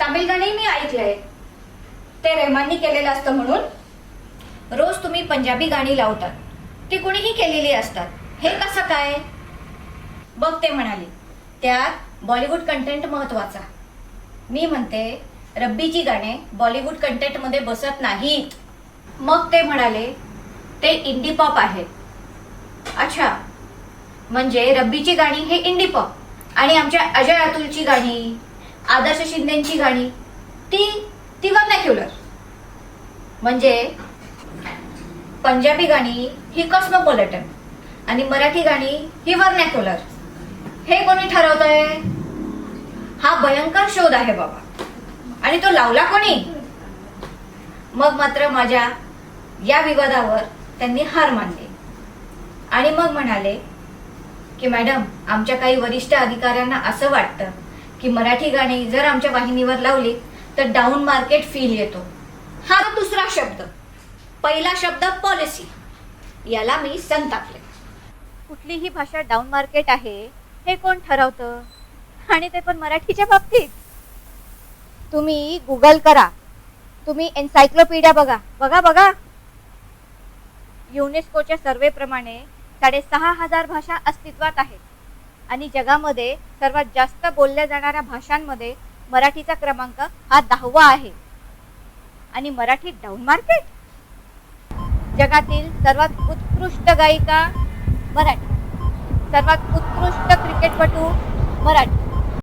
तामिळ गाणी मी ऐकलंय. ते रेहमाननी केलेलं असतं म्हणून रोज तुम्ही पंजाबी गाणी लावतात. ती कुणीही केलेली असतात. हे कसं काय? बघ ते म्हणाले त्यात बॉलिवूड कंटेंट महत्त्वाचा. मी म्हणते रब्बीची गाणे बॉलिवूड कंटेंटमध्ये बसत नाहीत. मग ते म्हणाले ते इंडी पॉप आहेत अच्छा म्हणजे रब्बीची गाणी हे इंडी पॉप आणि आमच्या अजय अतुलची गाणी? आदर्श शिंदेची गाणी ती ती वर्नॅक्युलर म्हणजे पंजाबी गाणी ही कॉस्मोपॉलिटन आणि मराठी गाणी ही वर्नॅक्युलर हे कोणी ठरवतंय? हा भयंकर शोध आहे बाबा. आणि तो लावला कोणी? मग मात्र माझ्या या विवादावर त्यांनी हार मानली. आणि मग म्हणाले की मॅडम आमच्या काही वरिष्ठ अधिकाऱ्यांना असं वाटतं की मराठी गाणी जर आमच्या वाहिनीवर लावली तर डाऊन मार्केट फील येतो. हा दुसरा शब्द. पहिला शब्द पॉलिसी याला मी संतापले. कुठलीही भाषा डाऊन मार्केट आहे हे कोण ठरवतं? आणि ते पण मराठीच्या बाबतीत? तुम्ही गुगल करा. तुम्ही एन्सायक्लोपीडिया बघा. बघा बघा. युनेस्कोच्या सर्वेप्रमाणे साडेसहा हजार भाषा अस्तित्वात आहेत. आणि जगामध्ये सर्वात जास्त बोलल्या जाणाऱ्या भाषांमध्ये मराठीचा क्रमांक हा दहावा आहे. आणि मराठी डाऊन मार्केट? जगातील सर्वात उत्कृष्ट गायिका मराठी. सर्वात उत्कृष्ट क्रिकेटपटू मराठी.